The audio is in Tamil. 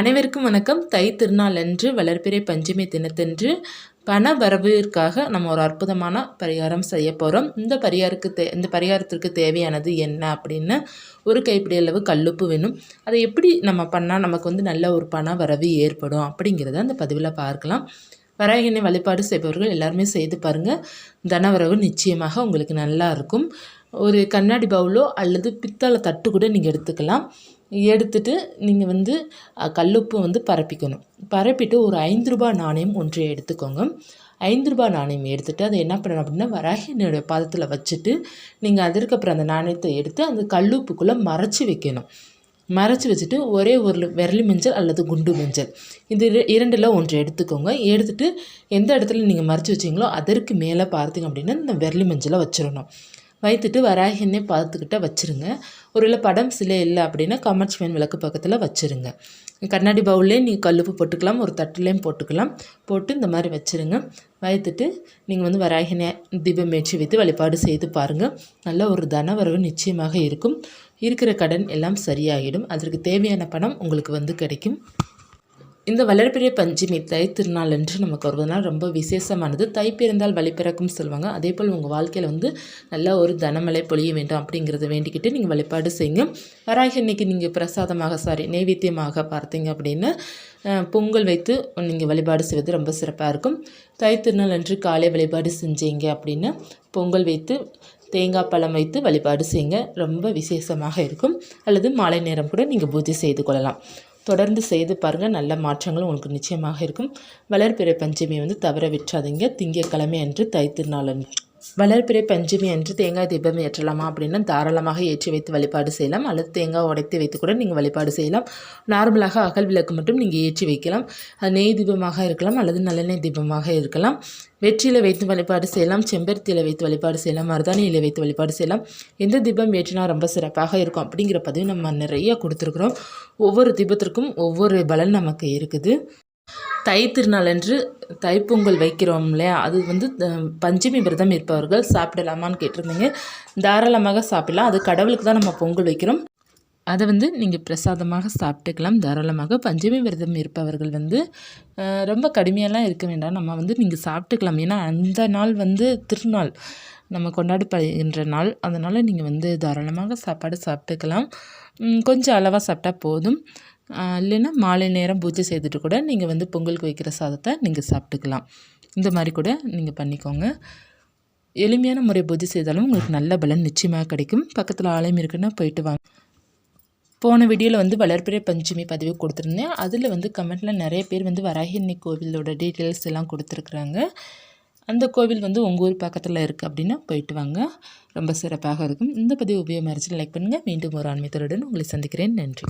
அனைவருக்கும் வணக்கம். தை திருநாள் அன்று வளர்பிறை பஞ்சமி தினத்தன்று பண வரவிற்காக நம்ம ஒரு அற்புதமான பரிகாரம் செய்ய போகிறோம் இந்த பரிகாரத்துக்கு தே இந்த பரிகாரத்திற்கு தேவையானது என்ன அப்படின்னு ஒரு கைப்பிடி அளவு கல்லுப்பு வேணும். அதை எப்படி நம்ம பண்ணால் நமக்கு வந்து நல்ல ஒரு பண வரவு ஏற்படும் அப்படிங்கிறத அந்த பதிவில் பார்க்கலாம். வராகினை வழிபாடு செய்பவர்கள் எல்லாருமே செய்து பாருங்கள் தனவரவு நிச்சயமாக உங்களுக்கு நல்லா இருக்கும். ஒரு கண்ணாடி பவுலோ அல்லது பித்தளை தட்டு கூட நீங்கள் எடுத்துக்கலாம். எடுத்துட்டு நீங்கள் வந்து கல்லுப்பு வந்து பரப்பிக்கணும். பரப்பிட்டு ஒரு ஐந்து ரூபாய் நாணயம் ஒன்றை எடுத்துக்கோங்க. ஐந்து ரூபாய் நாணயம் எடுத்துகிட்டு அதை என்ன பண்ணணும் அப்படின்னா வராகினுடைய பாதத்தில் வச்சுட்டு நீங்கள் அதற்கப்புறம் அந்த நாணயத்தை எடுத்து அந்த கல்லுப்புக்குள்ளே மறைச்சி வைக்கணும். மறைச்சி வச்சுட்டு ஒரே ஒரு விரலி மஞ்சள் அல்லது குண்டு மஞ்சள். இது இரண்டில் ஒன்று எடுத்துக்கோங்க. எடுத்துகிட்டு எந்த இடத்துல நீங்கள் மறைச்சி வச்சிங்களோ அதற்கு மேலே பார்த்தீங்க அப்படின்னா இந்த விரலி மஞ்சளை வச்சிடணும். வைத்துட்டு வராகினே பார்த்துக்கிட்ட வச்சுருங்க. ஒரு படம் சிலை இல்லை அப்படின்னா கமர்ச் விளக்கு பக்கத்தில் வச்சுருங்க. கண்ணாடி பவுல்லே நீங்கள் கல்லுப்பு போட்டுக்கலாம் ஒரு தட்டுலேயும் போட்டுக்கலாம். போட்டு இந்த மாதிரி வச்சுருங்க. வைத்துட்டு நீங்கள் வந்து வராகினே தீபம் ஏற்றி வைத்து வழிபாடு செய்து பாருங்கள் நல்ல ஒரு தனவரவு நிச்சயமாக இருக்கும். இருக்கிற கடன் எல்லாம் சரியாகிடும் அதற்கு தேவையான பணம் உங்களுக்கு வந்து கிடைக்கும். இந்த வளர்பிறை பஞ்சமி தை திருநாள் என்று நமக்கு வருவதனால் ரொம்ப விசேஷமானது. தை பிறந்தால் சொல்லுவாங்க. அதே போல் உங்கள் வாழ்க்கையில் வந்து நல்ல ஒரு தனமலை பொழிய வேண்டும் அப்படிங்கிறத வேண்டிக்கிட்டு நீங்கள் வழிபாடு செய்யுங்க. வராக இன்னைக்கு நீங்கள் பிரசாதமாக சாரி நைவேத்தியமாக பார்த்தீங்க அப்படின்னு பொங்கல் வைத்து நீங்கள் வழிபாடு செய்வது ரொம்ப சிறப்பாக இருக்கும். தை திருநாள் அன்று காலை வழிபாடு செஞ்சீங்க அப்படின்னா பொங்கல் வைத்து தேங்காய் பழம் வைத்து வழிபாடு செய்யுங்க. ரொம்ப விசேஷமாக இருக்கும். அல்லது மாலை நேரம் கூட நீங்கள் பூஜை செய்து கொள்ளலாம். தொடர்ந்து செய்து பாருங்கள் நல்ல மாற்றங்களும் உங்களுக்கு நிச்சயமாக இருக்கும். வளர்பிறை பஞ்சமியை வந்து தவற விட்டுறாதீங்க. திங்கக்கிழமை அன்று தைத்திருநாள் அன்று. வளர்பிறை பஞ்சமி அன்று தேங்காய் தீபம் ஏற்றலாமா அப்படின்னா தாராளமாக ஏற்றி வைத்து வழிபாடு செய்யலாம். அல்லது தேங்காய் உடைத்து வைத்து கூட நீங்கள் வழிபாடு செய்யலாம். நார்மலாக அகல் விளக்கு மட்டும் நீங்கள் ஏற்றி வைக்கலாம். அது நெய் தீபமாக இருக்கலாம். அல்லது நல்லெண்ணெய் தீபமாக இருக்கலாம். வெற்றியில் வைத்து வழிபாடு செய்யலாம். செம்பருத்தியில் வைத்து வழிபாடு செய்யலாம். மருதானியில் வைத்து வழிபாடு செய்யலாம். எந்த தீபம் ஏற்றினா ரொம்ப சிறப்பாக இருக்கும் அப்படிங்கிற பதிவு நம்ம நிறைய கொடுத்துருக்குறோம். ஒவ்வொரு தீபத்திற்கும் ஒவ்வொரு பலன் நமக்கு இருக்குது. தை திருநாளன்று தைப்பொங்கல் வைக்கிறோம் இல்லையா? அது வந்து பஞ்சமி விரதம் இருப்பவர்கள் சாப்பிடலாமான்னு கேட்டிருந்தீங்க. தாராளமாக சாப்பிடலாம். அது கடவுளுக்கு தான் நம்ம பொங்கல் வைக்கிறோம். அதை வந்து நீங்கள் பிரசாதமாக சாப்பிட்டுக்கலாம். தாராளமாக பஞ்சமி விரதம் இருப்பவர்கள் வந்து ரொம்ப கடுமையெல்லாம் இருக்க வேண்டாம். நம்ம வந்து நீங்கள் சாப்பிட்டுக்கலாம். ஏன்னா அந்த நாள் வந்து திருநாள். நம்ம கொண்டாடப்படுகின்ற நாள். அதனால் நீங்கள் வந்து தாராளமாக சாப்பாடு சாப்பிட்டுக்கலாம். கொஞ்சம் அளவாக சாப்பிட்டா போதும். இல்லைன்னா மாலை நேரம் பூஜை செய்துட்டு கூட நீங்கள் வந்து பொங்கலுக்கு வைக்கிற சாதத்தை நீங்கள் சாப்பிட்டுக்கலாம். இந்த மாதிரி கூட நீங்கள் பண்ணிக்கோங்க. எளிமையான முறை பூஜை செய்தாலும் உங்களுக்கு நல்ல பலன் நிச்சயமாக கிடைக்கும். பக்கத்தில் ஆலயம் இருக்குன்னா போயிட்டு வாங்க. போன வீடியோவில் வந்து வளர்பிறை பஞ்சமி பதிவு கொடுத்துருந்தேன். அதில் வந்து கமெண்ட்டில் நிறைய பேர் வந்து வராகினி கோவிலோட டீட்டெயில்ஸ் எல்லாம் கொடுத்துருக்குறாங்க. அந்த கோவில் வந்து உங்கள் ஊர் பக்கத்தில் இருக்குது அப்படின்னா போயிட்டு வாங்க. ரொம்ப சிறப்பாக இருக்கும். இந்த பதிவு உபயோகமாக இருந்துச்சு லைக் பண்ணுங்கள் மீண்டும் ஒரு ஆன்மீகத்தருடன் உங்களை சந்திக்கிறேன். நன்றி.